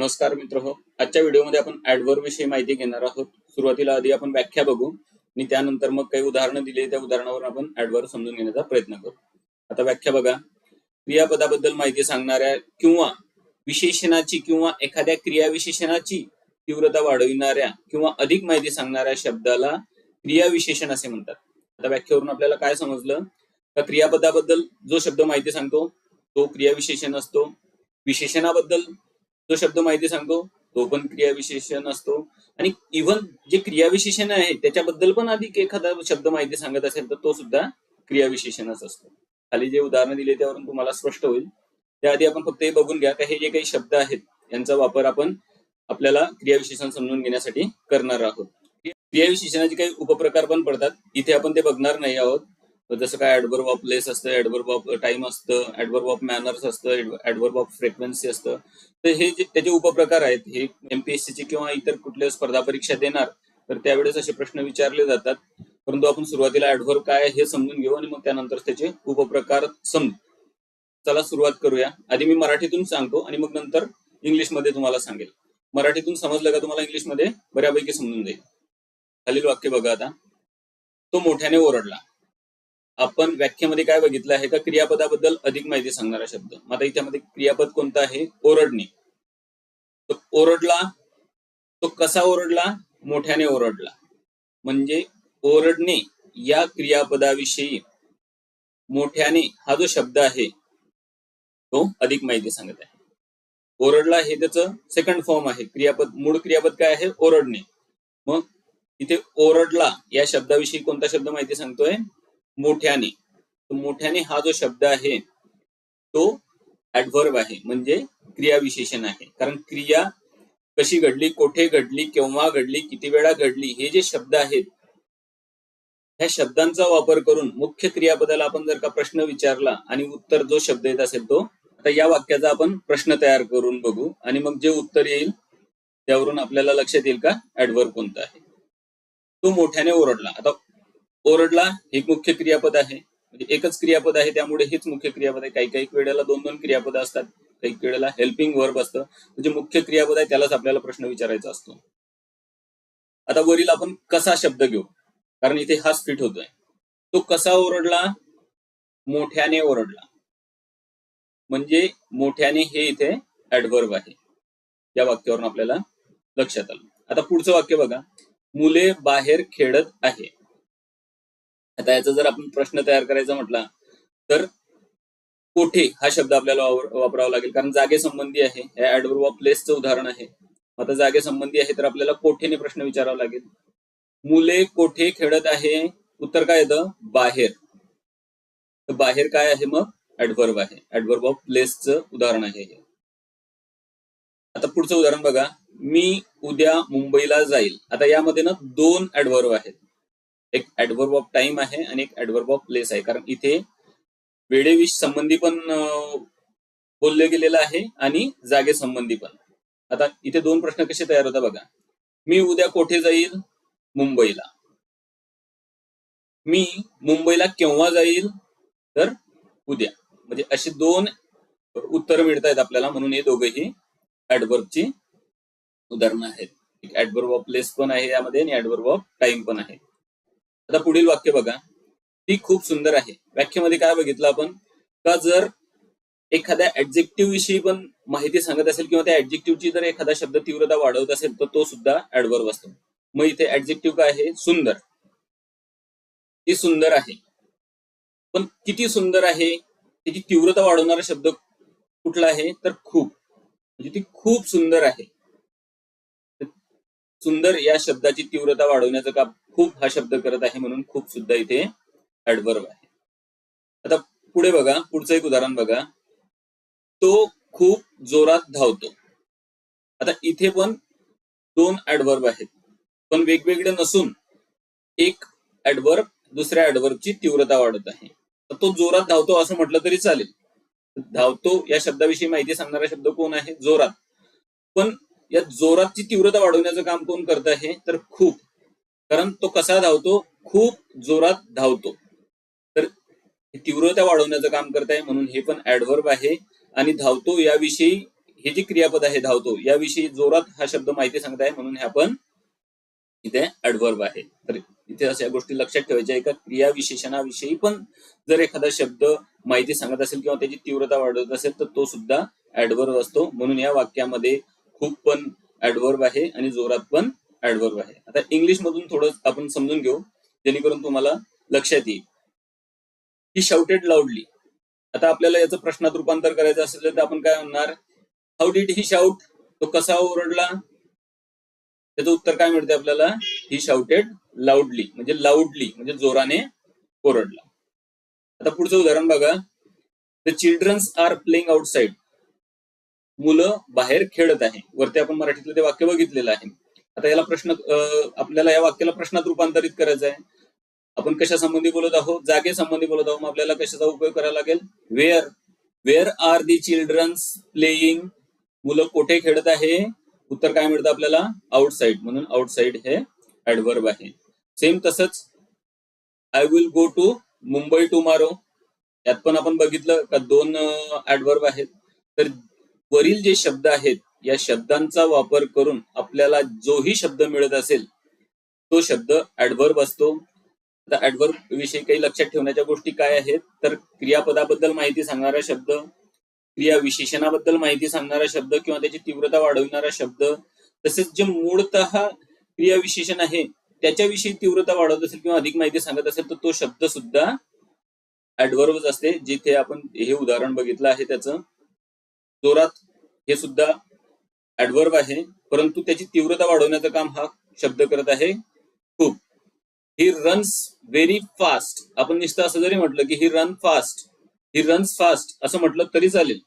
नमस्कार मित्र हो आजच्या व्हिडिओमध्ये आपण ऍडवर विषयी माहिती घेणार आहोत. सुरुवातीला आधी आपण व्याख्या बघू आणि त्यानंतर मग काही उदाहरणं दिली त्या उदाहरणावर आपण ऍडवर समजून घेण्याचा प्रयत्न करू. आता व्याख्या बघा. क्रियापदाबद्दल माहिती सांगणाऱ्या किंवा विशेषणाची किंवा एखाद्या क्रियाविशेषणाची तीव्रता वाढविणाऱ्या किंवा अधिक माहिती सांगणाऱ्या शब्दाला क्रियाविशेषण असे म्हणतात. आता व्याख्येवरून आपल्याला काय समजलं? तर क्रियापदाबद्दल जो शब्द माहिती सांगतो तो क्रियाविशेषण असतो. विशेषणाबद्दल तो शब्द माहिती सांगतो तो पण क्रियाविशेषण असतो. आणि इव्हन जे क्रियाविशेषण आहे त्याच्याबद्दल पण अधिक एखादा शब्द माहिती सांगत असेल तर तो सुद्धा क्रियाविशेषणच असतो. खाली जे उदाहरण दिले त्यावरून तुम्हाला स्पष्ट होईल. त्याआधी आपण फक्त हे बघून घ्या का हे जे काही शब्द आहेत यांचा वापर आपण आपल्याला क्रियाविशेषण समजून घेण्यासाठी करणार आहोत. क्रियाविशेषणाचे काही उपप्रकार पण पडतात. इथे आपण ते बघणार नाही आहोत. जसं काय ऍडवर्ब ऑफ प्लेस असतं ऍडवर्ब ऑफ टाइम असतं ऍडवर्ब ऑफ मॅनर्स असतं ऍडवर्ब ऑफ फ्रिक्वेन्सी असतं. तर हे जे त्याचे उपप्रकार आहेत हे एमपीएससी चे किंवा इतर कुठल्या स्पर्धा परीक्षा देणार तर त्यावेळेस असे प्रश्न विचारले जातात. परंतु आपण सुरुवातीला ऍडवर्ब काय हे समजून घेऊ आणि मग त्यानंतर त्याचे उपप्रकार समजू. चला सुरुवात करूया. आधी मी मराठीतून सांगतो आणि मग नंतर इंग्लिशमध्ये तुम्हाला सांगेल. मराठीतून समजलं का तुम्हाला इंग्लिशमध्ये? बऱ्यापैकी समजून जाईल. खालील वाक्य बघा आता. तो मोठ्याने ओरडला. आपण व्याख्येमध्ये काय बघितलं आहे का? क्रियापदाबद्दल अधिक माहिती सांगणारा शब्द. मग आता याच्यामध्ये क्रियापद कोणतं आहे? ओरडणे. तो ओरडला तो कसा ओरडला? मोठ्याने ओरडला. म्हणजे ओरडणे या क्रियापदाविषयी मोठ्याने हा जो शब्द आहे तो अधिक माहिती सांगत आहे. ओरडला हे त्याचं सेकंड फॉर्म आहे. क्रियापद मूळ क्रियापद काय आहे? ओरडणे. मग इथे ओरडला या शब्दाविषयी कोणता शब्द माहिती सांगतोय? मोठ्याने. मोठ्याने हा जो शब्द आहे तो ऍडव्हर्ब आहे म्हणजे क्रियाविशेषण आहे. कारण क्रिया कशी घडली कोठे घडली केव्हा घडली किती वेळा घडली हे जे शब्द आहेत ह्या शब्दांचा वापर करून मुख्य क्रियापदाला आपण जर का प्रश्न विचारला आणि उत्तर जो शब्द येत असेल तो आता या वाक्याचा आपण प्रश्न तयार करून बघू आणि मग जे उत्तर येईल त्यावरून आपल्याला लक्षात येईल का ऍडव्हर्ब कोणता आहे. तो मोठ्याने ओरडला. आता ओरडला हे मुख्य क्रियापद आहे. म्हणजे एकच क्रियापद आहे त्यामुळे हेच मुख्य क्रियापद आहे. काही काही वेळेला दोन दोन क्रियापद असतात. काही वेळेला हेल्पिंग वर्ब असतं. म्हणजे मुख्य क्रियापद आहे त्यालाच आपल्याला प्रश्न विचारायचा असतो. आता वरील आपण कसा शब्द घेऊ? कारण इथे हाच फिट होतोय. तो कसा ओरडला? मोठ्याने ओरडला. म्हणजे मोठ्याने हे इथे ऍडव्हर्ब आहे. या वाक्यावरून आपल्याला लक्षात आलं. आता पुढचं वाक्य बघा. मुले बाहेर खेळत आहे. आता याचा जर आपण प्रश्न तयार करायचा म्हटला तर कोठे हा शब्द आपल्याला वापरावा लागेल? कारण जागे संबंधी आहे या ऍडवर्ब ऑफ प्लेसचं उदाहरण आहे. आता जागे संबंधी आहे तर आपल्याला कोठेने प्रश्न विचारावा लागेल? मुले कोठे खेळत आहे? उत्तर काय येतं? बाहेर. तर बाहेर काय आहे मग? ऍडवर्ब आहे. ऍडवर्ब ऑफ प्लेसचं उदाहरण आहे हे. आता पुढचं उदाहरण बघा. मी उद्या मुंबईला जाईल. आता यामध्ये ना दोन ऍडवर्ब आहेत. एक ऍडवर्ब ऑफ टाइम आहे आणि एक ऍडवर्ब ऑफ प्लेस आहे. कारण इथे वेळेविष संबंधी पण बोलले गेलेलं आहे आणि जागे संबंधी पण. आता इथे दोन प्रश्न कसे तयार होतात बघा. मी उद्या कोठे जाईल? मुंबईला. मी मुंबईला केव्हा जाईल? तर उद्या. म्हणजे अशी दोन उत्तर मिळत आहेत आपल्याला म्हणून हे दोघेही ऍडवर्बची उदाहरणं आहेत. एक ऍडवर्ब ऑफ प्लेस पण आहे यामध्ये आणि ऍडवर्ब ऑफ टाइम पण आहे. आता पुढील वाक्य बघा. ती खूप सुंदर आहे. व्याख्येमध्ये काय बघितलं आपण? का जर एखाद्या ऍडजेक्टिव्ह विषयी पण माहिती सांगत असेल किंवा त्या ऍडजेक्टिव्हची जर एखादा शब्द तीव्रता वाढवत असेल तर तो सुद्धा ऍडवर्ब असतो. मग इथे ऍडजेक्टिव्ह काय आहे? सुंदर. ती सुंदर आहे. पण किती सुंदर आहे? त्याची तीव्रता वाढवणारा शब्द कुठला आहे? तर खूप. म्हणजे ती खूप सुंदर आहे. सुंदर या शब्दाची तीव्रता वाढवण्याचं काम खूप हा शब्द करत आहे म्हणून खूप सुद्धा इथे ऍडवर्ब आहे. आता पुढे बघा पुढचं एक उदाहरण बघा. तो खूप जोरात धावतो. आता इथे पण दोन ऍडवर्ब आहेत. पण वेगवेगळे नसून एक ऍडवर्ब दुसऱ्या ऍडवर्बची तीव्रता वाढत आहे. तो जोरात धावतो असं म्हटलं तरी चालेल. धावतो या शब्दाविषयी माहिती सांगणारा शब्द कोण आहे? जोरात. पण या जोरातची तीव्रता वाढवण्याचं काम कोण करत आहे? तर खूप. कारण तो कसा धावतो? खूप जोरात धावतो. तर तीव्रता वाढवण्याचं काम करत आहे म्हणून हे पण ऍडव्हर्ब आहे. आणि धावतो याविषयी हे जे क्रियापद आहे धावतो याविषयी जोरात हा शब्द माहिती सांगत आहे म्हणून हे आपण इथे ऍडव्हर्ब आहे. तर इथे अशा गोष्टी लक्षात ठेवायच्या. एका क्रिया विशेषणाविषयी पण जर एखादा शब्द माहिती सांगत असेल किंवा त्याची तीव्रता वाढवत असेल तर तो सुद्धा ऍडव्हर्ब असतो. म्हणून या वाक्यामध्ये खूप पण ऍडव्हर्ब आहे आणि जोरात पण ऍडव्हर्ब आहे. आता इंग्लिश मधून थोडं आपण समजून घेऊ जेणेकरून तुम्हाला लक्षात येईल. ही शाउटेड लाऊडली आता आपल्याला याचं प्रश्नात रूपांतर करायचं असेल तर आपण काय म्हणणार? हाऊ डीड ही शाऊट तो कसा ओरडला? त्याचं उत्तर काय मिळते आपल्याला? ही शाउटेड लाऊडली म्हणजे लाऊडली म्हणजे जोराने ओरडला. आता पुढचं उदाहरण बघा. The childrens are playing outside मुलं बाहेर खेळत आहे. वरती आपण मराठीतलं ते वाक्य बघितलेलं आहे. आता याला प्रश्न आपल्याला या वाक्याला प्रश्नात रूपांतरित करायचं आहे. आपण कशा संबंधी बोलत आहोत? जागेसंबंधी बोलत आहोत. आपल्याला कशाचा उपयोग करावा लागेल? Where where are the childrens playing मुलं कोठे खेळत आहे? उत्तर काय मिळतं आपल्याला? आउटसाइड म्हणून आउटसाइड हे ऍडव्हर्ब आहे. सेम तसंच I will go to Mumbai tomorrow यात पण आपण बघितलं का दोन ऍडव्हर्ब आहेत. तर वरील जे शब्द आहेत या शब्दांचा वापर करून आपल्याला जोही शब्द मिळत असेल तो शब्द ऍडव्हर्ब असतो. आता ऍडव्हर्ब विषयी काही लक्षात ठेवण्याच्या गोष्टी काय आहेत? तर क्रियापदाबद्दल माहिती सांगणारा शब्द क्रिया विशेषणाबद्दल माहिती सांगणारा शब्द किंवा त्याची तीव्रता वाढविणारा शब्द तसेच जे मूळतः क्रिया विशेषण आहे त्याच्याविषयी तीव्रता वाढवत असेल किंवा अधिक माहिती सांगत असेल तर तो शब्द सुद्धा ऍडव्हर्बच असते जिथे आपण हे उदाहरण बघितलं आहे त्याचं. जोरात हे सुद्धा ऍडवर्ब आहे. परंतु त्याची तीव्रता वाढवण्याचं काम हा शब्द करत आहे. खूप. ही रन्स व्हेरी फास्ट आपण नुसतं असं जरी म्हटलं की he run fast he runs fast असं म्हटलं तरी चालेल.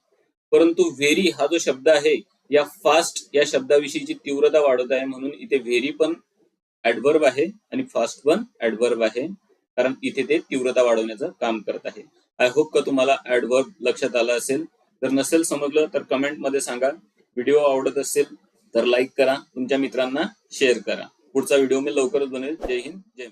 परंतु व्हेरी हा जो शब्द आहे या फास्ट या शब्दाविषयीची तीव्रता वाढत आहे म्हणून इथे व्हेरी पण ऍडव्हर्ब आहे आणि फास्ट पण ऍडव्हर्ब आहे. कारण इथे ते तीव्रता वाढवण्याचं काम करत आहे. आय होप का तुम्हाला ऍडव्हर्ब लक्षात आला असेल. जर नसेल समजलं तर कमेंटमध्ये सांगा. व्हिडिओ आवडत असेल तर लाईक करा. तुमच्या मित्रांना शेअर करा. पुढचा व्हिडिओ मी लवकरच बनेल जय हिंद जय